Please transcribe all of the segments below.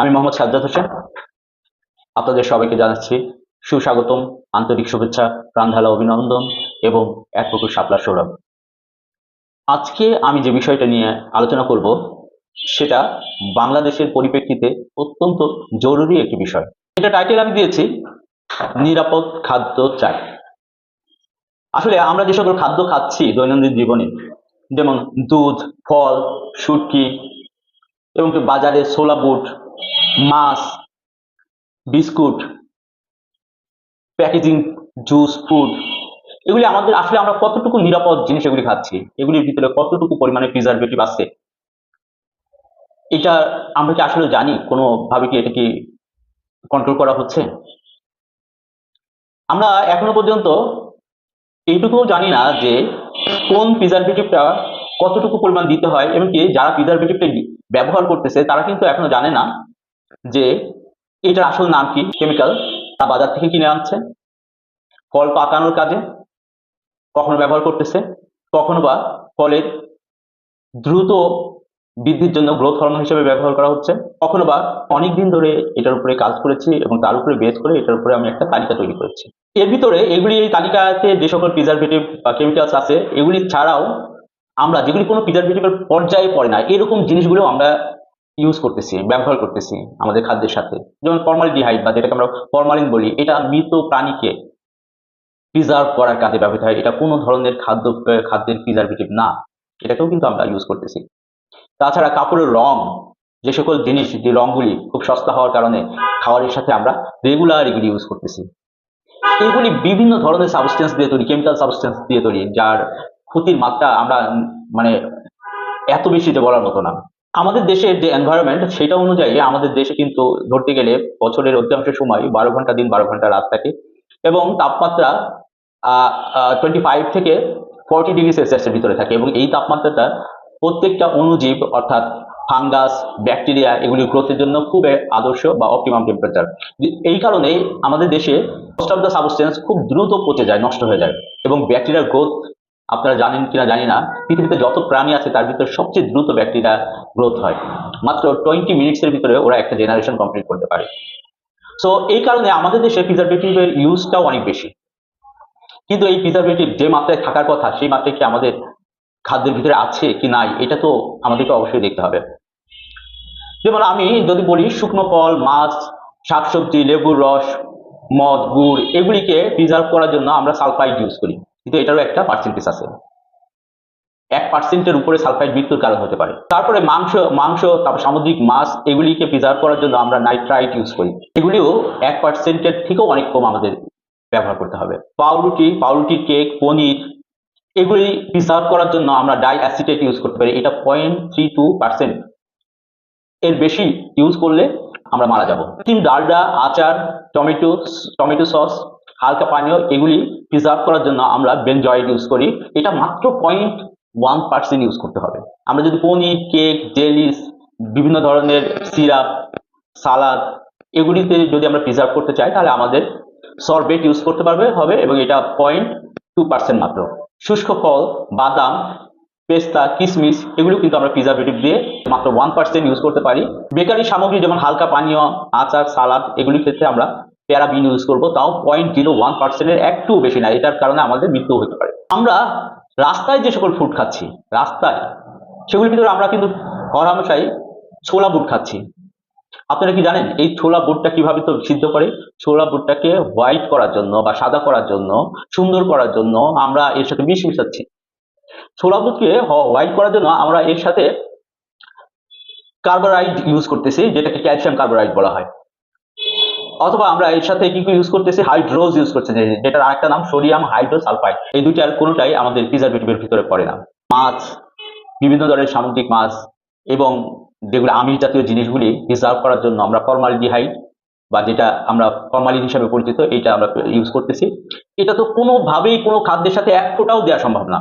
আমি মোহাম্মদ সাজ্জাদ হোসেন। আপনাদের সবাইকে জানাচ্ছি সুস্বাগতম, আন্তরিক শুভেচ্ছা প্রাণঢালা অভিনন্দন এবং এক প্রকুর শাপলা সৌরভ। আজকে আমি যে বিষয়টা নিয়ে আলোচনা করব, সেটা বাংলাদেশের পরিপ্রেক্ষিতে অত্যন্ত জরুরি একটি বিষয়। এটা টাইটেল আমি দিয়েছি, নিরাপদ খাদ্য চাই। আসলে আমরা যে সকল খাদ্য খাচ্ছি দৈনন্দিন জীবনে, যেমন দুধ, ফল, শুটকি, এবং বাজারে সোলা বুট মাছ, বিস্কুট, প্যাকেজিং জুস, ফুড, এগুলি আমাদের আসলে আমরা কতটুকু নিরাপদ জিনিস এগুলি খাচ্ছি, এগুলির ভিতরে কতটুকু পরিমাণে প্রিজারভেটিভ আছে, এটা আমরা কি আসলে জানি? কোনোভাবে কি এটা কি কন্ট্রোল করা হচ্ছে? আমরা এখনও পর্যন্ত এইটুকুও জানি না যে কোন প্রিজারভেটিভটা কতটুকু পরিমাণ দিতে হয়, এমনকি যারা প্রিজারভেটিভটা ব্যবহার করতেছে, তারা কিন্তু এখনও জানে না যে এটার আসল নাম কি? কেমিক্যাল তা বাজার থেকে কিনে আনছে। ফল পাকানোর কাজে কখনো ব্যবহার করতেছে। কখনো বা ফলের দ্রুত বৃদ্ধির জন্য গ্রোথ হরমোন হিসেবে ব্যবহার করা হচ্ছে। কখনো বা অনেকদিন ধরে এটার উপরে কাজ করেছি এবং তার উপরে বেস করে এটার উপরে আমি একটা তালিকা তৈরি করেছি। এর ভিতরে এগুলি এই তালিকাতে যে সকল প্রিজারভেটিভ বা কেমিক্যালস আছে, এগুলি ছাড়াও আমরা যেগুলি কোনো প্রিজারভেটিভের পর্যায়ে পড়ে না, এরকম জিনিসগুলো আমরা ইউজ করতেছি, ব্যবহার করতেছি আমাদের খাদ্যের সাথে। যেমন ফর্মালিডিহাইড বা যেটাকে আমরা ফরমালিন বলি, এটা মৃত প্রাণীকে প্রিজার্ভ করার কাজে ব্যবহৃত হয়। এটা কোনো ধরনের খাদ্য খাদ্যের প্রিজারভেটিভ না। এটাকেও কিন্তু আমরা ইউজ করতেছি। তাছাড়া কাপড়ের রং, যে সকল জিনিস, যে রংগুলি খুব সস্তা হওয়ার কারণে খাবারের সাথে আমরা রেগুলার এগুলি ইউজ করতেছি। এগুলি বিভিন্ন ধরনের সাবস্টেন্স দিয়ে তৈরি কেমিক্যাল সাবস্টেন্স দিয়ে তৈরি, যার ক্ষতির মাত্রা আমরা মানে এত বেশি যে বলার মতো না। আমাদের দেশের যে এনভায়রনমেন্ট সেটা অনুযায়ী আমাদের দেশে কিন্তু ধরতে গেলে বছরের অধিকাংশ সময় বারো ঘণ্টা দিন, বারো ঘণ্টা রাত থাকে এবং তাপমাত্রা টোয়েন্টি ফাইভ থেকে ফর্টি ডিগ্রি সেলসিয়াসের ভিতরে থাকে এবং এই তাপমাত্রাটা প্রত্যেকটা অণুজীব অর্থাৎ ফাঙ্গাস ব্যাকটেরিয়া এগুলি গ্রোথের জন্য খুব আদর্শ বা অপটিমাম টেম্পারেচার এই কারণে আমাদের দেশে মোস্ট অফ দ্য সাবস্টেন্স খুব দ্রুত পচে যায়, নষ্ট হয়ে যায় এবং ব্যাকটেরিয়ার গ্রোথ আপনারা জানেন কিনা জানি না। পৃথিবীতে যত প্রাণী আছে, তার ভিতরে সবচেয়ে দ্রুত ব্যাকটেরিয়া গ্রোথ হয়। মাত্র টোয়েন্টি মিনিটসের ভিতরে ওরা একটা জেনারেশন কমপ্লিট করতে পারে। সো এই কারণে আমাদের দেশে প্রিজারভেটিভের ইউজটাও অনেক বেশি। কিন্তু এই প্রিজারভেটিভ যে মাত্রায় থাকার কথা, সেই মাত্রায় কি আমাদের খাদ্যের ভিতরে আছে কি নাই, এটা তো আমাদেরকে অবশ্যই দেখতে হবে। যেমন আমি যদি বলি, শুকনো ফল, মাছ, শাকসবজি, লেবুর রস, মদ, গুড়, এগুলিকে প্রিজার্ভ করার জন্য আমরা সালফাইড ইউজ করি। কিন্তু এটারও একটা পার্সেন্টেজ আছে। এক পার্সেন্টের উপরে সালফাইড মৃত্যুর কারণ হতে পারে। তারপরে মাংস মাংস, তারপর সামুদ্রিক মাছ, এগুলিকে প্রিজার্ভ করার জন্য আমরা নাইট্রাইট ইউজ করি। এগুলিও এক পার্সেন্টের থেকেও অনেক কম আমাদের ব্যবহার করতে হবে। পাউরুটি পাউরুটির কেক পনির, এগুলি প্রিজার্ভ করার জন্য আমরা ডাই অ্যাসিটেট ইউজ করতে পারি। এটা পয়েন্ট থ্রি টু পার্সেন্ট এর বেশি ইউজ করলে আমরা মারা যাব। ডিম ডালডা, আচার, টমেটো টমেটো সস হালকা পানীয় এগুলি প্রিজার্ভ করার জন্য আমরা বেনজয়েড ইউজ করি। এটা মাত্র পয়েন্ট ওয়ান পার্সেন্ট ইউজ করতে হবে। আমরা যদি পনির কেক জেলিস বিভিন্ন ধরনের সিরাপ সালাদ এগুলিতে যদি আমরা প্রিজার্ভ করতে চাই, তাহলে আমাদের সরবেট ইউজ করতে পারবে, হবে, এবং এটা পয়েন্ট টু পার্সেন্ট মাত্র। শুষ্ক ফল, বাদাম, পেস্তা কিশমিশ এগুলো কিন্তু আমরা প্রিজারভেটিভ দিয়ে মাত্র ওয়ান পার্সেন্ট ইউজ করতে পারি। বেকারি সামগ্রী যেমন হালকা পানীয়, আচার সালাদ এগুলির ক্ষেত্রে আমরা প্যারাবিন ইউজ করব, তাও পয়েন্ট জিরো ওয়ান পার্সেন্টের একটু বেশি না, এটার কারণে আমাদের মৃত্যু হতে পারে। আমরা রাস্তায় যে সকল ফুড খাচ্ছি, রাস্তায়, সেগুলির ভিতরে আমরা কিন্তু হরহামেশাই ছোলা বুট খাচ্ছি। আপনারা কি জানেন, এই ছোলা বুটটা কীভাবে তো সিদ্ধ করে? ছোলা বুটটাকে হোয়াইট করার জন্য বা সাদা করার জন্য, সুন্দর করার জন্য আমরা এর সাথে বিষ মিশাচ্ছি। ছোলা বুটকে হোয়াইট করার জন্য আমরা এর সাথে কার্বোরাইড ইউজ করতেছি, যেটাকে ক্যালসিয়াম কার্বোরাইড বলা হয়। অথবা আমরা এর সাথে কি কি ইউজ করতেছি? হাইড্রোজ ইউজ করতেছি যেটার আরেকটা নাম সোডিয়াম হাইড্রোসালফাইড এই দুইটার কোনোটাই আমাদের প্রিজারভেটিভের ভিতরে পড়ে না। মাছ, বিভিন্ন ধরনের সামুদ্রিক মাছ এবং যেগুলো আমিষ জাতীয় জিনিসগুলি প্রিজার্ভ করার জন্য আমরা ফর্মালিডিহাইড বা যেটা আমরা ফর্মালিন হিসাবে পরিচিত এটা আমরা ইউজ করতেছি। এটা তো কোনোভাবেই কোনো খাদ্যের সাথে এক ফোঁটাও দেওয়া সম্ভব না।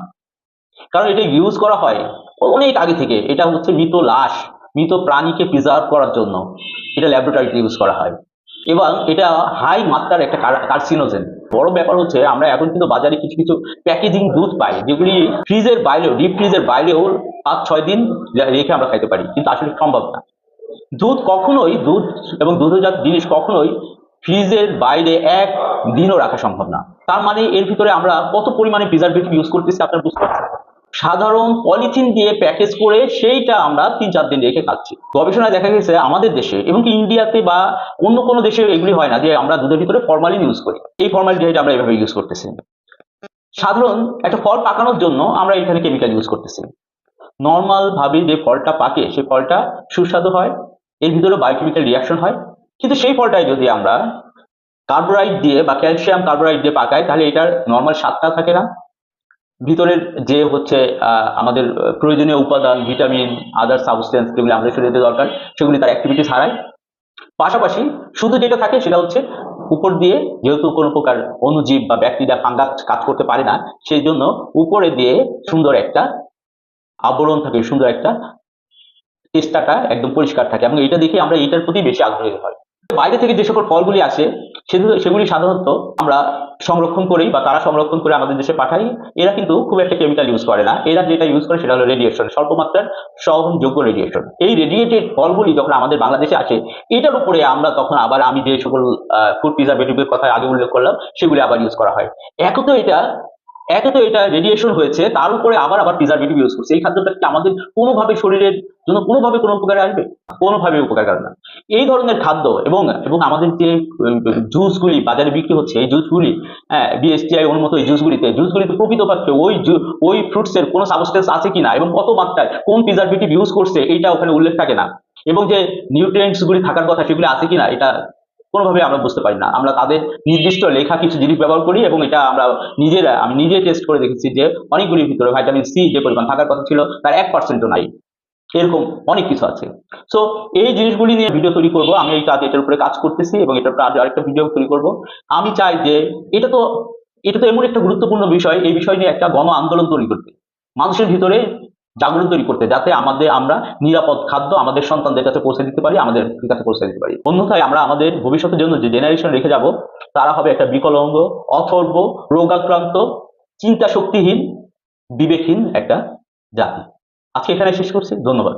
কারণ এটা ইউজ করা হয় অনেক আগে থেকে। এটা হচ্ছে মৃত লাশ, মৃত প্রাণীকে প্রিজার্ভ করার জন্য। এটা ল্যাবরেটরিতে ইউজ করা হয়। এবং এটা হাই মাত্রার একটা কার্সিনোজেন বড় ব্যাপার হচ্ছে, আমরা এখন কিন্তু বাজারে কিছু কিছু প্যাকেজিং দুধ পাই, যেগুলি ফ্রিজের বাইরেও ডিপ ফ্রিজের বাইরেও পাঁচ, ছয় দিন রেখে আমরা খাইতে পারি, কিন্তু আসলে সম্ভব না। দুধ কখনোই, দুধ এবং দুধজাত জিনিস কখনোই ফ্রিজের বাইরে এক দিনও রাখা সম্ভব না। তার মানে এর ভিতরে আমরা কত পরিমাণে প্রিজারভেটিভ ইউজ করতেছি আপনারা বুঝতে পারছেন? সাধারণ পলিথিন দিয়ে প্যাকেজ করে সেইটা আমরা তিন চার দিন রেখে খাচ্ছি গবেষণায় দেখা গেছে আমাদের দেশে এবং কি ইন্ডিয়াতে বা অন্য কোনো দেশে এগুলি হয় না যে আমরা দুধের ভিতরে ফরমালিন ইউজ করি। এই ফরমালিন যেটা আমরা এভাবে ইউজ করতেছি। সাধারণ একটা ফল পাকানোর জন্য আমরা এখানে কেমিক্যাল ইউজ করতেছি। নর্মাল ভাবে যে ফলটা পাকে, সেই ফলটা সুস্বাদু হয়, এর ভিতরে বায়োকেমিক্যাল রিয়াকশন হয়। কিন্তু সেই ফলটাই যদি আমরা কার্বোরাইড দিয়ে বা ক্যালসিয়াম কার্বোরাইড দিয়ে পাকাই, তাহলে এটার নর্মাল স্বাদটা থাকে না। ভিতরের যে হচ্ছে আমাদের প্রয়োজনীয় উপাদান, ভিটামিন আদার সাবস্টেন্স যেগুলি আমাদের শরীরে দরকার, সেগুলি তার অ্যাক্টিভিটিস হারায় পাশাপাশি শুধু যেটা থাকে সেটা হচ্ছে, উপর দিয়ে যেহেতু কোনো প্রকার অণুজীব বা ব্যাকটেরিয়া ফাঙ্গাস কাজ করতে পারে না সেই জন্য উপরে দিয়ে সুন্দর একটা আবরণ থাকে, সুন্দর একটা চেষ্টাটা একদম পরিষ্কার থাকে। এবং এটা দেখে আমরা এটার প্রতি বেশি আগ্রহী হয় বাইরে থেকে যে সকল ফলগুলি আসে, সেগুলো সাধারণত আমরা সংরক্ষণ করি বা তারা সংরক্ষণ করে আমাদের দেশে পাঠাই। এরা কিন্তু খুব একটা কেমিক্যাল ইউজ করে না। এরা যেটা ইউজ করে সেটা হলো রেডিয়েশন স্বল্প মাত্রার সহনযোগ্য রেডিয়েশন এই রেডিয়েটেড ফলগুলি যখন আমাদের বাংলাদেশে আসে, এটার উপরে আমরা তখন আবার আমি যে সকল ফুড প্রিজারভেটিভের কথা আগে উল্লেখ করলাম, সেগুলি আবার ইউজ করা হয়। একে তো এটা একে তো এটা রেডিয়েশন হয়েছে, তার উপরে আবার আবার প্রিজারভেটিভ ইউজ করছে। এই খাদ্যটা কি আমাদের কোনোভাবে শরীরের জন্য কোনোভাবে কোনো উপকারে আসবে? কোনোভাবে উপকার করে না। এই ধরনের খাদ্য এবং এবং আমাদের যে জুসগুলি বাজারে বিক্রি হচ্ছে, এই জুসগুলি হ্যাঁ বিএসটিআই অনুমত এই জুসগুলিতে জুসগুলিতে প্রকৃতপক্ষে ওই ওই ফ্রুটসের কোনো সাবস্টেন্স আছে কিনা এবং কত মাত্রায় কোন প্রিজারভেটিভ ইউজ করছে, এইটা ওখানে উল্লেখ থাকে না। এবং যে নিউট্রিয়েন্টস গুলি থাকার কথা সেগুলি আছে কিনা, এটা কোনোভাবে আমরা বুঝতে পারি না। আমরা তাদের নির্দিষ্ট লেখা কিছু জিনিস ব্যবহার করি এবং এটা আমরা নিজেরা, আমি নিজে টেস্ট করে দেখেছি যে অনেকগুলির ভিতরে ভাইটামিন সি যে পরিমাণ থাকার কথা ছিল, তার এক পার্সেন্টও নাই। এরকম অনেক কিছু আছে। সো এই জিনিসগুলি নিয়ে ভিডিও তৈরি করব। আমি এই কাজ এটার উপরে কাজ করতেছি এবং এটার উপরে আরেকটা ভিডিও তৈরি করব। আমি চাই যে এটা তো এটা তো এমন একটা গুরুত্বপূর্ণ বিষয়, এই বিষয় নিয়ে একটা গণ আন্দোলন তৈরি করতে। মানুষের ভিতরে জাগরণ তৈরি করতে, যাতে আমাদের আমরা নিরাপদ খাদ্য আমাদের সন্তানদের কাছে পৌঁছে দিতে পারি, আমাদের কাছে পৌঁছে দিতে পারি। অন্যথায় আমরা আমাদের ভবিষ্যতের জন্য যে জেনারেশন রেখে যাব, তারা হবে একটা বিকলঙ্গ, অথর্ব, রোগাক্রান্ত চিন্তা শক্তিহীন বিবেকহীন একটা জাতি। আজকে এখানে শেষ করছি, ধন্যবাদ।